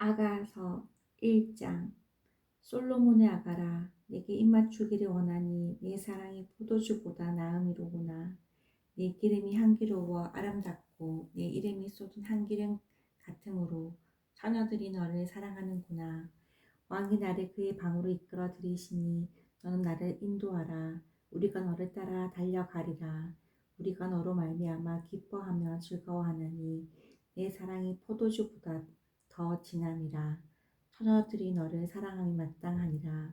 아가서 1장 솔로몬의 아가라 내게 입맞추기를 원하니 내 사랑이 포도주보다 나음이로구나. 내 기름이 향기로워 아름답고 내 이름이 쏟은 향기름 같으므로 처녀들이 너를 사랑하는구나. 왕이 나를 그의 방으로 이끌어 들이시니 너는 나를 인도하라. 우리가 너를 따라 달려가리라. 우리가 너로 말미암아 기뻐하며 즐거워하나니 내 사랑이 포도주보다 더 진함이라 처녀들이 너를 사랑함이 마땅하니라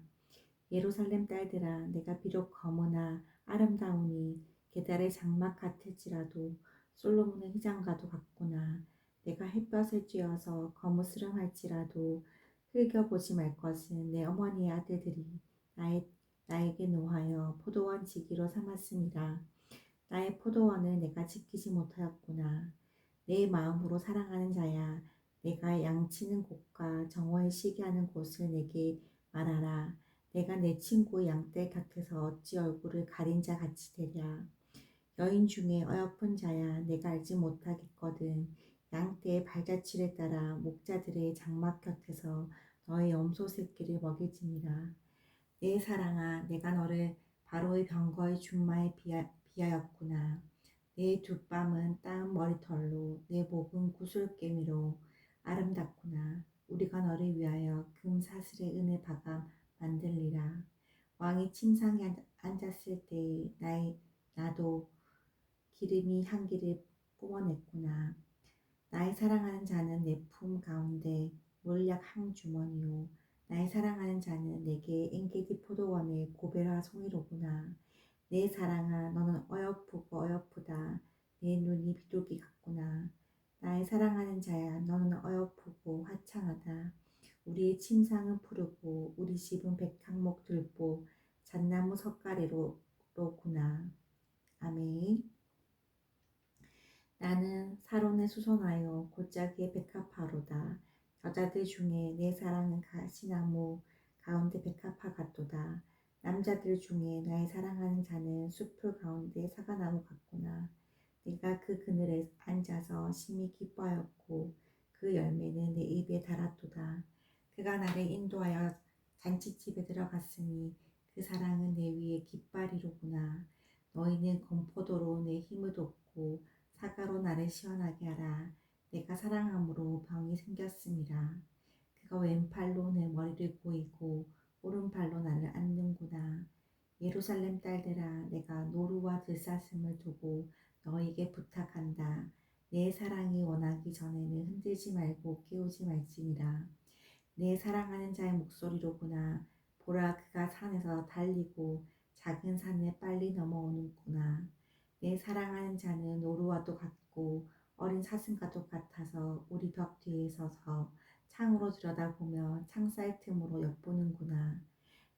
예루살렘 딸들아 내가 비록 검으나 아름다우니 게달의 장막 같을지라도 솔로몬의 휘장과도 같구나 내가 햇볕에 쬐어서 거무스름 할지라도 흘겨보지 말 것은 내 어머니의 아들들이 나의, 나에게 노하여 포도원 지기로 삼았습니다. 나의 포도원을 내가 지키지 못하였구나. 내 마음으로 사랑하는 자야 내가 양치는 곳과 정오에 쉬게 하는 곳을 내게 말하라. 내가 내 친구 양떼 곁에서 어찌 얼굴을 가린 자 같이 되랴. 여인 중에 어여쁜 자야 내가 알지 못하겠거든. 양떼의 발자취를 따라 목자들의 장막 곁에서 너의 염소 새끼를 먹일지니라. 내 사랑아 내가 너를 바로의 병거의 준마에 비하, 비하였구나. 내 두 뺨은 따은 머리털로 내 목은 구슬깨미로 아름답구나. 우리가 너를 위하여 금 사슬의 은을 박아 만들리라. 왕이 침상에 앉았을 때에 나의 나도 기름이 향기를 뿜어냈구나. 나의 사랑하는 자는 내 품 가운데 몰약 한 주머니요. 나의 사랑하는 자는 내게 엔게디 포도원의 고베라 송이로구나. 내 사랑아, 너는 어여쁘고 어여쁘다. 내 눈이 비둘기 같구나. 나의 사랑하는 자야 너는 어여쁘고 화창하다. 우리의 침상은 푸르고 우리 집은 백향목 들보 잣나무 석가래로구나. 아멘. 나는 사론에 수선하여 골짜기의 백합화로다. 여자들 중에 내 사랑은 가시나무 가운데 백합화 같도다. 남자들 중에 나의 사랑하는 자는 숲풀 가운데 사과나무 같구나. 내가 그 그늘에 앉아서 심히 기뻐하였고 그 열매는 내 입에 달았도다. 그가 나를 인도하여 잔치집에 들어갔으니 그 사랑은 내 위에 깃발이로구나. 너희는 건포도로 내 힘을 돕고 사과로 나를 시원하게 하라. 내가 사랑함으로 병이 생겼습니다. 그가 왼팔로 내 머리를 고이고 오른팔로 나를 안는구나. 예루살렘 딸들아 내가 노루와 들사슴을 두고 너에게 부탁한다. 내 사랑이 원하기 전에는 흔들지 말고 깨우지 말지니라. 내 사랑하는 자의 목소리로구나. 보라 그가 산에서 달리고 작은 산을 빨리 넘어오는구나. 내 사랑하는 자는 노루와도 같고 어린 사슴과도 같아서 우리 벽 뒤에 서서 창으로 들여다보며 창살 틈으로 엿보는구나.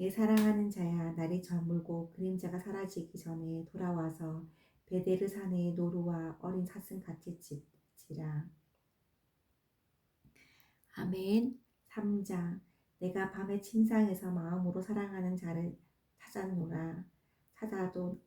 내 사랑하는 자야 날이 저물고 그림자가 사라지기 전에 돌아와서 베데르 산의 노루와 어린 사슴 같이 지라. 아멘. 3장 내가 밤에 침상에서 마음으로 사랑하는 자를 찾았노라. 찾아도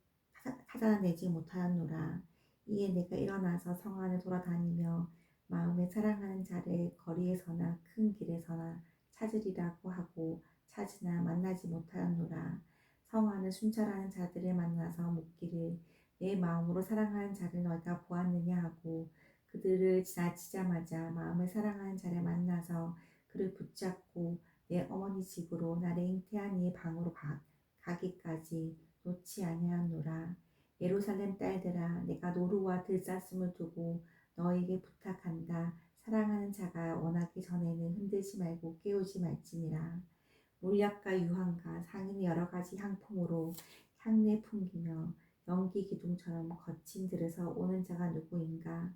찾아내지 못하였노라. 이에 내가 일어나서 성 안을 돌아다니며 마음에 사랑하는 자를 거리에서나 큰 길에서나 찾으리라고 하고 찾으나 만나지 못하였노라. 성 안을 순찰하는 자들을 만나서 묻기를 내 마음으로 사랑하는 자를 너희가 보았느냐 하고 그들을 지나치자마자 마음을 사랑하는 자를 만나서 그를 붙잡고 내 어머니 집으로 나를 잉태한 이의 방으로 가, 가기까지 놓지 아니하노라. 예루살렘 딸들아 내가 노루와 들사슴을 두고 너에게 부탁한다. 사랑하는 자가 원하기 전에는 흔들지 말고 깨우지 말지니라. 물약과 유황과 상인의 여러 가지 향품으로 향내 풍기며 연기 기둥처럼 거친 들에서 오는 자가 누구인가?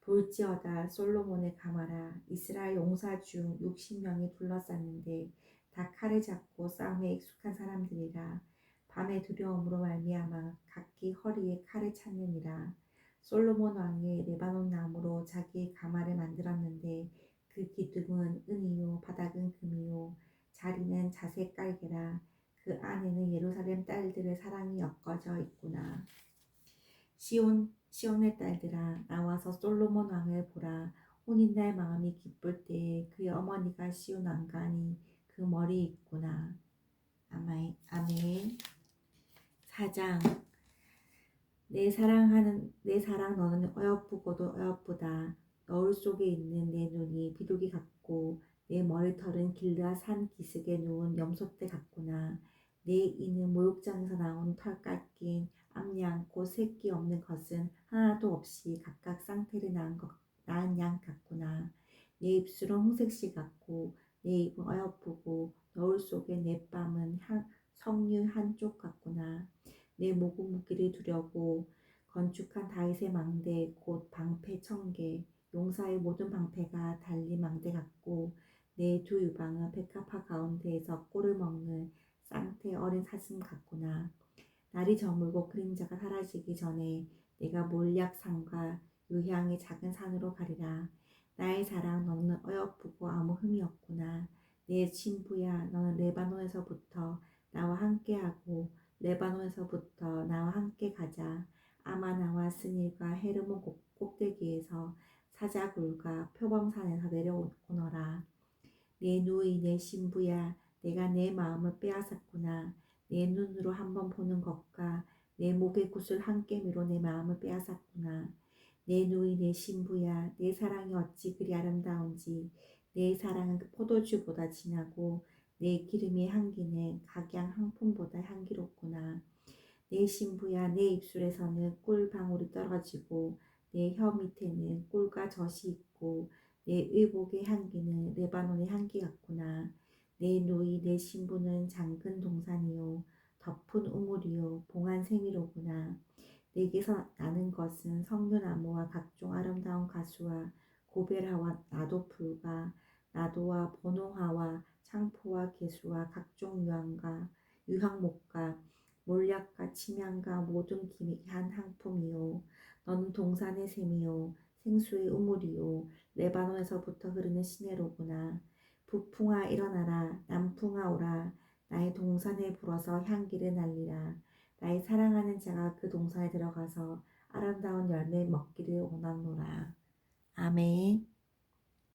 볼지어다 솔로몬의 가마라 이스라엘 용사 중 60명이 둘러쌌는데 다 칼을 잡고 싸움에 익숙한 사람들이라 밤의 두려움으로 말미암아 각기 허리에 칼을 찾느니라 솔로몬 왕이 레바논 나무로 자기의 가마를 만들었는데 그 기둥은 은이요 바닥은 금이요 자리는 자색 깔개라. 그 안에는 예루살렘 딸들의 사랑이 엮어져 있구나. 시온 시온의 딸들아 나와서 솔로몬 왕을 보라. 혼인날 마음이 기쁠 때에 그의 어머니가 시온 왕가니 그 머리에 있구나. 아멘 아멘. 사장 내 사랑하는 내 사랑 너는 어여쁘고도 어여쁘다. 너울 속에 있는 내 눈이 비둘기 같고 내 머리털은 길라 산 기슭에 누운 염소떼 같구나 내 이는 목욕장에서 나온 털 깎인 암양 곧 새끼 없는 것은 하나도 없이 각각 쌍태를 낳은, 것, 낳은 양 같구나. 내 입술은 홍색시 같고 내 입은 어여쁘고 너울 속에 내 뺨은 한, 석류 한쪽 같구나. 내 목은 무기를 두려고 건축한 다윗의 망대 곧 방패 청개 용사의 모든 방패가 달린 망대 같고 내 두 유방은 백합화 가운데에서 꼴을 먹는 쌍태 어린 사슴 같구나. 날이 저물고 그림자가 사라지기 전에 내가 몰약산과 유향의 작은 산으로 가리라. 나의 사랑 너는 어여쁘고 아무 흠이 없구나. 내 친부야 너는 레바논에서부터 나와 함께하고 레바논에서부터 나와 함께 가자. 아마나와 스닐과 헤르몬 꼭대기에서 사자굴과 표범산에서 내려오너라. 내 누이 내 신부야 내가 내 마음을 빼앗았구나. 내 눈으로 한번 보는 것과 내 목의 굿을 한 깨미로 내 마음을 빼앗았구나. 내 누이 내 신부야 내 사랑이 어찌 그리 아름다운지 내 사랑은 그 포도주보다 진하고 내 기름의 향기는 각양 향품보다 향기롭구나. 내 신부야 내 입술에서는 꿀 방울이 떨어지고 내 혀 밑에는 꿀과 젖이 있고 내 의복의 향기는 레바논의 향기 같구나. 내 누이 내 신부는 장근 동산이요. 덮은 우물이요. 봉한 생이로구나. 내게서 나는 것은 석류나무와 각종 아름다운 가수와 고베라와 나도풀과 나도와 보노화와 창포와 개수와 각종 유황과 유황목과 몰약과 침향과 모든 기미한 향품이요. 너는 동산의 샘이요. 생수의 우물이요 레바논에서부터 흐르는 시내로구나. 북풍아 일어나라 남풍아 오라 나의 동산에 불어서 향기를 날리라 나의 사랑하는 자가 그 동산에 들어가서 아름다운 열매 먹기를 원하노라 아멘